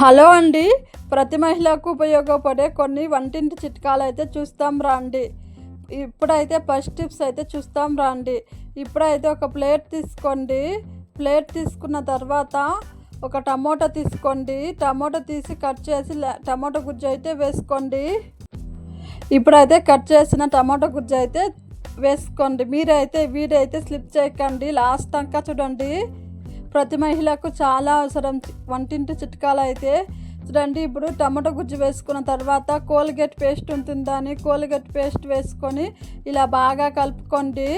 Hello అండి. ప్రతి మహిళకు ఉపయోగపడే కొన్ని వంటింటి చిట్కాలు అయితే చూస్తాం రండి. ఇప్పుడైతే ఫస్ట్ టిప్స్ అయితే చూస్తాం రండి. ఇప్పుడైతే ఒక ప్లేట్ తీసుకోండి. ప్లేట్ తీసుకున్న తర్వాత ఒక టమోటా తీసుకోండి. టమోటా తీసి కట్ చేసి టమోటా గుజ్జు అయితే వేసుకోండి. ఇప్పుడైతే కట్ చేసిన టమోటా గుజ్జు అయితే వేసుకోండి. మీరైతే వీడైతే స్లిప్ చేయకండి. లాస్ట్ దాకా చూడండి. ప్రతి మహిళకు చాలా అవసరం. వంటింటి చిట్కాలు అయితే చూడండి ఇప్పుడు టమాటో గుజ్జు వేసుకున్న తర్వాత కోల్గేట్ పేస్ట్ ఉంటుందని కోల్గేట్ పేస్ట్ వేసుకొని ఇలా బాగా కలుపుకోండి.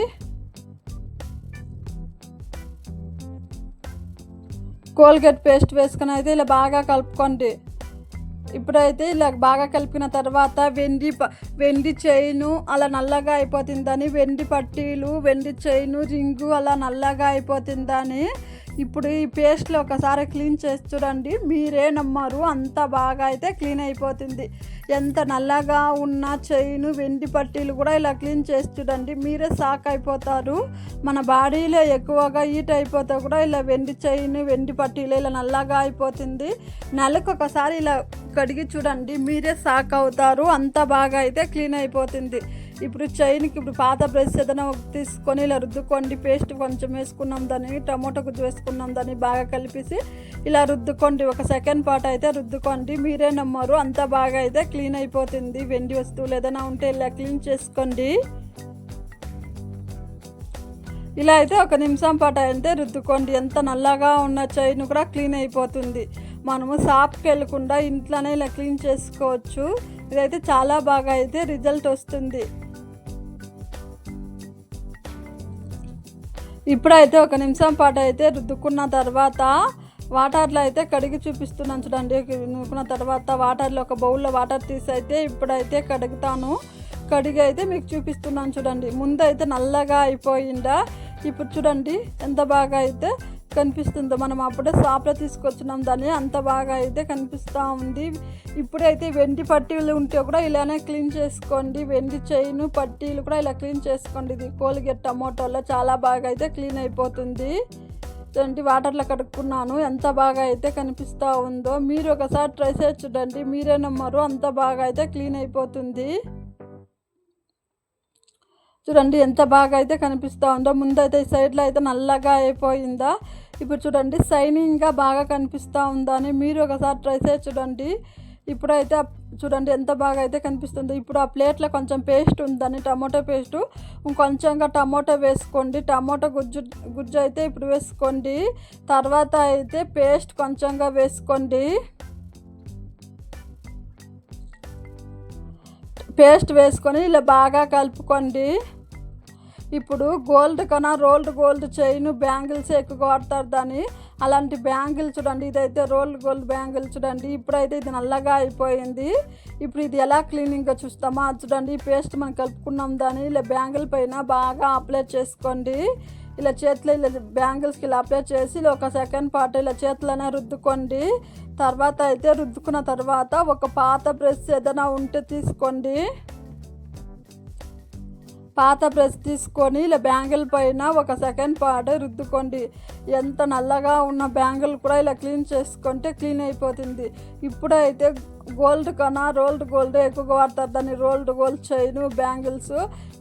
కోల్గేట్ పేస్ట్ వేసుకొని అయితే ఇలా బాగా కలుపుకోండి. ఇప్పుడైతే ఇలా బాగా కలిపిన తర్వాత వెండి వెండి చైను అలా నల్లగా అయిపోతుందని వెండి పట్టీలు వెండి చైను రింగు అలా నల్లగా అయిపోతుందని ఇప్పుడు ఈ పేస్ట్లో ఒకసారి క్లీన్ చేసి చూడండి. మీరే నమ్మారు. అంత బాగా అయితే క్లీన్ అయిపోతుంది. ఎంత నల్లగా ఉన్న చైను వెండి పట్టీలు కూడా ఇలా క్లీన్ చేసి చూడండి. మీరే షాక్ అయిపోతారు. మన బాడీలో ఎక్కువగా హీట్ అయిపోతే కూడా ఇలా వెండి చైన్ వెండి పట్టీలు ఇలా నల్లగా అయిపోతుంది. నెలకు ఒకసారి ఇలా కడిగి చూడండి. మీరే షాక్ అవుతారు. అంత బాగా అయితే క్లీన్ అయిపోతుంది. ఇప్పుడు చైన్కి ఇప్పుడు పాత బ్రష్ ఏదైనా తీసుకొని ఇలా రుద్దుకోండి పేస్ట్ కొంచెం వేసుకున్నాం దాన్ని టమోటా గుజ్జు వేసుకున్నాం దాన్ని బాగా కలిపేసి ఇలా రుద్దుకోండి. ఒక సెకండ్ పాట అయితే రుద్దుకోండి. మీరే నమ్మరు అంత బాగా అయితే క్లీన్ అయిపోతుంది. వెండి వస్తువులు ఏదైనా ఉంటే ఇలా క్లీన్ చేసుకోండి. ఇలా అయితే ఒక నిమిషం పాటు అయితే రుద్దుకోండి. ఎంత నల్లగా ఉన్న చైన్ కూడా క్లీన్ అయిపోతుంది. మనము షాప్కి వెళ్ళకుండా ఇంట్లోనే ఇలా క్లీన్ చేసుకోవచ్చు. ఇదైతే చాలా బాగా అయితే రిజల్ట్ వస్తుంది. ఇప్పుడైతే ఒక నిమిషం పాటు అయితే రుద్దుకున్న తర్వాత వాటర్లో అయితే కడిగి చూపిస్తున్నాను చూడండి. రుద్దుకున్న తర్వాత వాటర్లో ఒక బౌల్లో వాటర్ తీసి అయితే ఇప్పుడైతే కడుగుతాను. కడిగి అయితే మీకు చూపిస్తున్నాను చూడండి. ముందు అయితే నల్లగా అయిపోయిందా? ఇప్పుడు చూడండి ఎంత బాగా అయితే కనిపిస్తుందో మనం అప్పుడే షాప్లో తీసుకొచ్చినాం. దాన్ని అంత బాగా అయితే కనిపిస్తూ ఉంది. ఇప్పుడైతే వెండి పట్టీలు ఉంటే కూడా ఇలానే క్లీన్ చేసుకోండి. వెండి చైన్ పట్టీలు కూడా ఇలా క్లీన్ చేసుకోండి. ఇది కోల్గేట్ టమోటోలో చాలా బాగా అయితే క్లీన్ అయిపోతుంది. చూడండి వాటర్లో కడుక్కున్నాను. ఎంత బాగా అయితే కనిపిస్తూ ఉందో మీరు ఒకసారి ట్రై చేసి చూడండి. మీరే నమ్మరు. అంత బాగా అయితే క్లీన్ అయిపోతుంది. చూడండి ఎంత బాగా అయితే కనిపిస్తూ ఉందో ముందైతే ఈ సైడ్లో అయితే నల్లగా అయిపోయిందా? ఇప్పుడు చూడండి షైనింగ్గా బాగా కనిపిస్తూ ఉందా అని మీరు ఒకసారి ట్రై చేసి చూడండి. ఇప్పుడైతే చూడండి ఎంత బాగా అయితే కనిపిస్తుందో. ఇప్పుడు ఆ ప్లేట్లో కొంచెం పేస్ట్ ఉందని టమాటో పేస్ట్ ఇంకొంచెంగా టమాటో వేసుకోండి. టమాటో గుజ్జు గుజ్జు అయితే ఇప్పుడు వేసుకోండి. తర్వాత అయితే పేస్ట్ కొంచెంగా వేసుకోండి. పేస్ట్ వేసుకొని ఇలా బాగా కలుపుకోండి. ఇప్పుడు గోల్డ్ కన్నా రోల్డ్ గోల్డ్ చైన్ బ్యాంగిల్స్ ఎక్కువ వాడతారు దాన్ని. అలాంటి బ్యాంగిల్ చూడండి ఇదైతే రోల్డ్ గోల్డ్ బ్యాంగిల్ చూడండి. ఇప్పుడైతే ఇది నల్లగా అయిపోయింది. ఇప్పుడు ఇది ఎలా క్లీనింగ్గా చూస్తామో చూడండి. ఈ పేస్ట్ మనం కలుపుకున్నాం దాన్ని. ఇలా బ్యాంగిల్ పైన బాగా అప్లై చేసుకోండి. ఇలా చేతిలో ఇలా బ్యాంగిల్స్కి ఇలా అప్లై చేసి ఇలా ఒక సెకండ్ పార్ట్ ఇలా చేతిలోనే రుద్దుకోండి. తర్వాత అయితే రుద్దుకున్న తర్వాత ఒక పాత బ్రష్ ఏదైనా ఉంటే తీసుకోండి. పాత బ్రష్ తీసుకొని ఇలా బ్యాంగిల్ పైన ఒక సెకండ్ పార్ట్ రుద్దుకోండి. ఎంత నల్లగా ఉన్న బ్యాంగిల్ కూడా ఇలా క్లీన్ చేసుకుంటే క్లీన్ అయిపోతుంది. ఇప్పుడైతే గోల్డ్ కన్నా రోల్డ్ గోల్డ్ ఎక్కువగా వాడతారు. దాన్ని రోల్డ్ గోల్డ్ చైన్ బ్యాంగిల్స్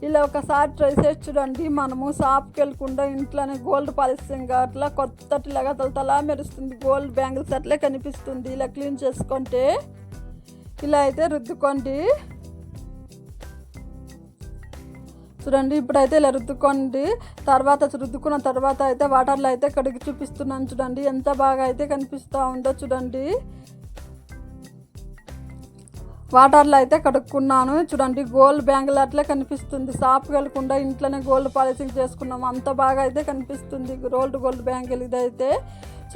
ఇలా ఒకసారి ట్రై చేసి చూడండి. మనము షాప్కి వెళ్ళకుండా ఇంట్లోనే గోల్డ్ పాలిసింగ్ అట్లా కొత్తటిలాగా తలతలా మెరుస్తుంది. గోల్డ్ బ్యాంగిల్స్ అట్లే కనిపిస్తుంది. ఇలా క్లీన్ చేసుకుంటే ఇలా అయితే రుద్దుకోండి. చూడండి. ఇప్పుడైతే ఇలా రుద్దుకోండి. తర్వాత రుద్దుకున్న తర్వాత అయితే వాటర్లో అయితే కడిగి చూపిస్తున్నాను చూడండి. ఎంత బాగా అయితే కనిపిస్తూ ఉందో చూడండి. వాటర్లో అయితే కడుక్కున్నాను చూడండి. గోల్డ్ బ్యాంగిల్ అట్లే కనిపిస్తుంది. షాప్ వెళ్ళకుండా ఇంట్లోనే గోల్డ్ పాలిసింగ్ చేసుకున్నాము. అంత బాగా అయితే కనిపిస్తుంది. గోల్డ్ గోల్డ్ బ్యాంగిల్ ఇదైతే.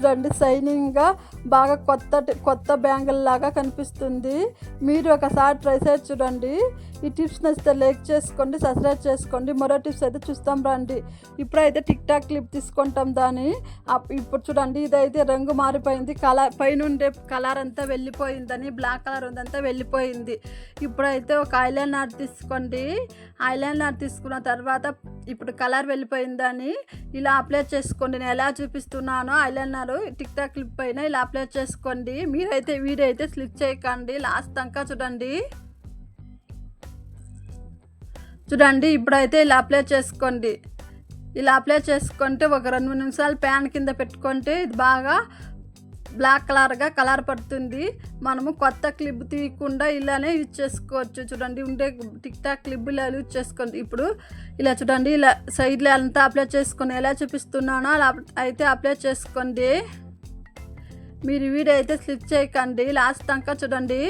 చూడండి షైనింగ్గా బాగా కొత్త కొత్త బ్యాంగిల్ లాగా కనిపిస్తుంది. మీరు ఒకసారి ట్రై చేసి చూడండి. ఈ టిప్స్ నచ్చితే లైక్ చేసుకోండి సబ్స్క్రైబ్ చేసుకోండి. మరో టిప్స్ అయితే చూస్తాం రండి. ఇప్పుడైతే టిక్ టాక్ క్లిప్ తీసుకుంటాం దాన్ని. అప్- ఇప్పుడు చూడండి ఇదైతే రంగు మారిపోయింది. కలర్ పైన ఉండే కలర్ అంతా వెళ్ళిపోయిందని బ్లాక్ కలర్ ఉందంతా వెళ్ళిపోయింది. ఇప్పుడైతే ఒక ఐలైనర్ తీసుకోండి. ఐలైనర్ తీసుకున్న తర్వాత ఇప్పుడు కలర్ వెళ్ళిపోయిందని ఇలా అప్లై చేసుకోండి. నేను ఎలా చూపిస్తున్నానో ఐలైనర్ చూస్తున్నారు. టిక్ టాక్ క్లిప్ పైన ఇలా అప్లై చేసుకోండి. మీరైతే వీడియో అయితే స్లిప్ చేయకండి. లాస్ట్ దాకా చూడండి. చూడండి ఇప్పుడైతే ఇలా అప్లై చేసుకోండి. ఇలా అప్లై చేసుకుంటే ఒక రెండు నిమిషాలు ప్యాన్ కింద పెట్టుకుంటే ఇది బాగా బ్లాక్ కలర్గా కలర్ పడుతుంది. మనము కొత్త క్లిప్ తీయకుండా ఇలానే యూజ్ చేసుకోవచ్చు. చూడండి ఉండే టిక్ టాక్ క్లిప్ ఇలా యూజ్ చేసుకోండి. ఇప్పుడు ఇలా చూడండి ఇలా సైడ్లో అంతా అప్లై చేసుకుని ఎలా చూపిస్తున్నానో అలా అయితే అప్లై చేసుకోండి. మీరు వీడియో అయితే స్లిప్ చేయకండి. లాస్ట్ దాకా చూడండి.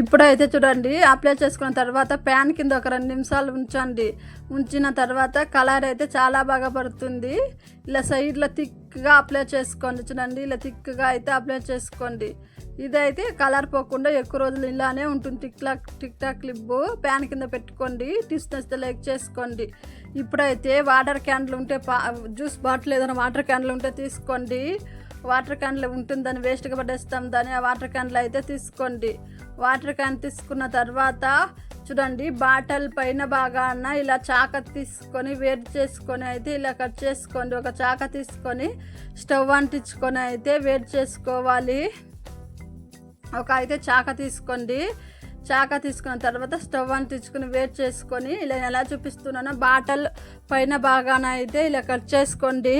ఇప్పుడైతే చూడండి అప్లై చేసుకున్న తర్వాత ప్యాన్ కింద ఒక రెండు నిమిషాలు ఉంచండి. ఉంచిన తర్వాత కలర్ అయితే చాలా బాగా పడుతుంది. ఇలా సైడ్లో థిక్గా అప్లై చేసుకోండి. చూడండి ఇలా థిక్గా అయితే అప్లై చేసుకోండి. ఇదైతే కలర్ పోకుండా ఎక్కువ రోజులు ఇలానే ఉంటుంది. Tic tac tic tac clip pan కింద పెట్టుకోండి. టిప్స్ నచ్చితే లైక్ చేసుకోండి. ఇప్పుడైతే వాటర్ క్యాన్లు ఉంటే పా జ్యూస్ బాటిల్ ఏదైనా వాటర్ క్యాన్లు ఉంటే తీసుకోండి. వాటర్ క్యాన్లు ఉంటుందని వేస్ట్గా పడేస్తాం. దాన్ని ఆ వాటర్ క్యాన్లు అయితే తీసుకోండి. వాటర్ క్యాన్ తీసుకున్న తర్వాత చూడండి బాటల్ పైన భాగాన ఇలా చాక తీసుకొని వేడి చేసుకొని అయితే ఇలా కట్ చేసుకోండి. ఒక చాక తీసుకొని స్టవ్ అంటించుకొని అయితే వేడి చేసుకోవాలి. ఒక అయితే చాక తీసుకోండి. చాక తీసుకున్న తర్వాత స్టవ్ అంటించుకొని వేడి చేసుకొని ఇలా ఎలా చూపిస్తున్నానో బాటల్ పైన భాగాన అయితే ఇలా కట్ చేసుకోండి.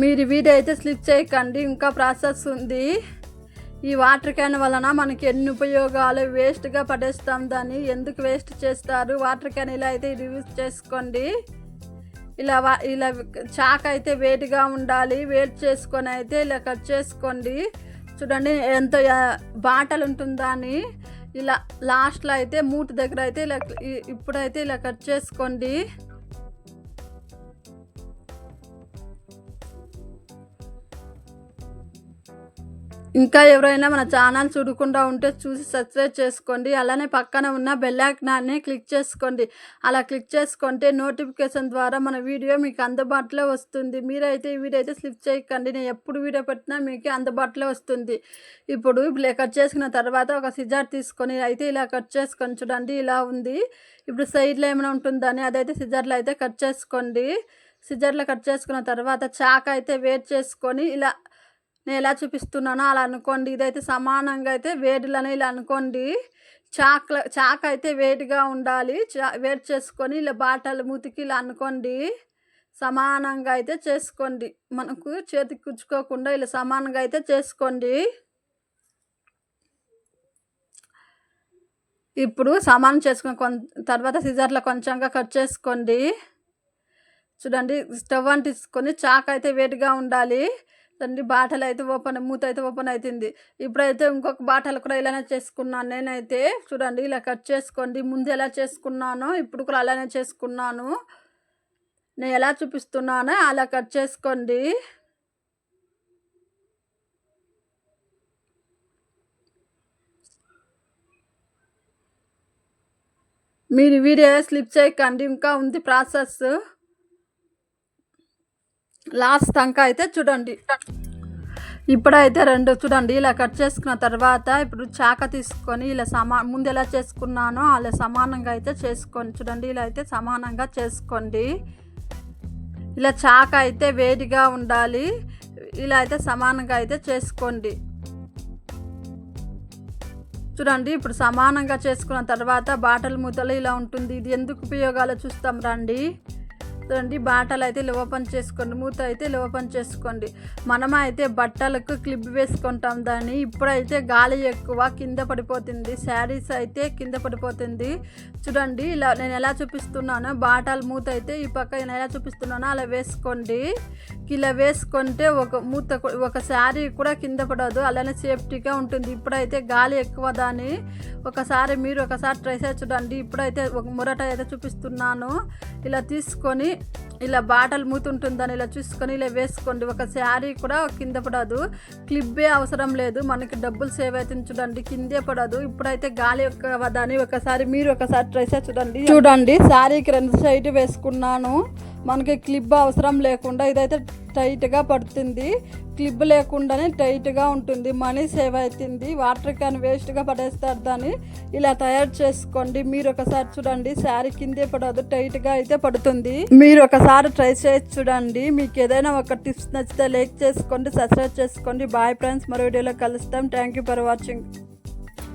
మీరు వీడియో అయితే స్లిప్ చేయకండి ఇంకా ప్రాసెస్ ఉంది. ఈ వాటర్ క్యాన్ వలన మనకి ఎన్ని ఉపయోగాలు వేస్ట్గా పడేస్తాం దాన్ని ఎందుకు వేస్ట్ చేస్తారు వాటర్ క్యాన్ ఇలా అయితే యూజ్ చేసుకోండి. ఇలా వా ఇలా చాక్ అయితే వేడిగా ఉండాలి వేడి చేసుకొని అయితే ఇలా కట్ చేసుకోండి. చూడండి ఎంత బాటలు ఉంటుందా అని. ఇలా లాస్ట్లో అయితే మూట దగ్గర అయితే ఇలా ఇప్పుడైతే ఇలా కట్ చేసుకోండి. ఇంకా ఎవరైనా మన ఛానల్ చూడకుండా ఉంటే చూసి సబ్స్క్రైబ్ చేసుకోండి. అలానే పక్కన ఉన్న బెల్ ఐకాన్ని క్లిక్ చేసుకోండి. అలా క్లిక్ చేసుకుంటే నోటిఫికేషన్ ద్వారా మన వీడియో మీకు అందుబాటులో వస్తుంది. మీరైతే ఈ వీడియో అయితే స్లిప్ చేయకండి. నేను ఎప్పుడు వీడియో పెట్టినా మీకు అందుబాటులో వస్తుంది. ఇప్పుడు ఇలా కట్ చేసుకున్న తర్వాత ఒక సిజార్ తీసుకొని అయితే ఇలా కట్ చేసుకొని చూడండి ఇలా ఉంది. ఇప్పుడు సైడ్లో ఏమైనా ఉంటుందని అదైతే సిజర్లో అయితే కట్ చేసుకోండి. సిజర్లో కట్ చేసుకున్న తర్వాత చాక్ అయితే వేట్ చేసుకొని ఇలా నేను ఎలా చూపిస్తున్నానో అలా అనుకోండి. ఇదైతే సమానంగా అయితే వేడిలోనే ఇలా అనుకోండి. చాక్ల చాక్ అయితే వేడిగా ఉండాలి. చా వేడి చేసుకొని ఇలా బాటలు మూతికి ఇలా అనుకోండి. సమానంగా అయితే చేసుకోండి. మనకు చేతికి కుచ్చుకోకుండా ఇలా సమానంగా అయితే చేసుకోండి. ఇప్పుడు సమానం చేసుకుని కొం తర్వాత సిజర్లో కొంచెంగా కట్ చేసుకోండి. చూడండి స్టవ్ అంటించుకొని చాక్ అయితే వేడిగా ఉండాలి. తండ్రి బాటలు అయితే ఓపెన్ మూత అయితే ఓపెన్ అవుతుంది ఇప్పుడైతే ఇంకొక బాటలు కూడా ఇలానే చేసుకున్నాను. నేనైతే చూడండి ఇలా కట్ చేసుకోండి. ముందు ఎలా చేసుకున్నానో ఇప్పుడు కూడా అలానే చేసుకున్నాను. నేను ఎలా చూపిస్తున్నానో అలా కట్ చేసుకోండి. మీరు వీడియో స్లిప్ చేయకండి. ఇంకా ఉంది ప్రాసెస్. లాస్ట్ తంక అయితే చూడండి. ఇప్పుడైతే రెండు చూడండి ఇలా కట్ చేసుకున్న తర్వాత ఇప్పుడు చాక తీసుకొని ఇలా సమా ముందు ఎలా చేసుకున్నానో అలా సమానంగా అయితే చేసుకోండి. చూడండి ఇలా అయితే సమానంగా చేసుకోండి. ఇలా చాక అయితే వేడిగా ఉండాలి. ఇలా అయితే సమానంగా అయితే చేసుకోండి. చూడండి ఇప్పుడు సమానంగా చేసుకున్న తర్వాత బాటల్ మూతలు ఇలా ఉంటుంది. ఇది ఎందుకు ఉపయోగాలు చూస్తాం రండి. చూడండి బాటలు అయితే ఇలా ఓపెన్ చేసుకోండి మూత అయితే ఇలా ఓపెన్ చేసుకోండి. మనం అయితే బట్టలకు క్లిప్ వేసుకుంటాం దాన్ని. ఇప్పుడైతే గాలి ఎక్కువ కింద పడిపోతుంది. శారీస్ అయితే కింద పడిపోతుంది. చూడండి ఇలా నేను ఎలా చూపిస్తున్నానో బాటలు మూత అయితే ఈ పక్క నేను ఎలా చూపిస్తున్నానో అలా వేసుకోండి. ఇలా వేసుకుంటే ఒక మూత ఒక శారీ కూడా కింద పడదు. అలానే సేఫ్టీగా ఉంటుంది. ఇప్పుడైతే గాలి ఎక్కువ దాని ఒకసారి మీరు ఒకసారి ట్రై చేసి చూడండి. ఇప్పుడైతే ఒక మురట అయితే చూపిస్తున్నాను. ఇలా తీసుకొని ఇలా బాటలు మూతుంటుందని ఇలా చూసుకొని ఇలా వేసుకోండి. ఒక శారీ కూడా కింద పడదు. క్లిబ్బే అవసరం లేదు. మనకి డబ్బులు సేవ్ అవుతుంది చూడండి. కిందే పడదు. ఇప్పుడైతే గాలి యొక్క దాని ఒకసారి మీరు ఒకసారి ట్రై చూడండి. చూడండి శారీకి రెండు సైడ్ వేసుకున్నాను. మనకి క్లిప్ అవసరం లేకుండా ఇదైతే టైట్గా పడుతుంది. క్లిప్ లేకుండానే టైట్గా ఉంటుంది. మనీ సేవ్ అవుతుంది. వాటర్ క్యాన్ వేస్ట్గా పడేస్తారు దాన్ని. ఇలా తయారు చేసుకోండి. మీరు ఒకసారి చూడండి. శారీ కిందే పడదు టైట్గా అయితే పడుతుంది. మీరు ఒకసారి ట్రై చేసి చూడండి. మీకు ఏదైనా ఒక టిప్స్ నచ్చితే లైక్ చేసుకోండి సబ్స్క్రైబ్ చేసుకోండి. బాయ్ ఫ్రెండ్స్ మరో వీడియోలో కలుస్తాం. Thank you for watching.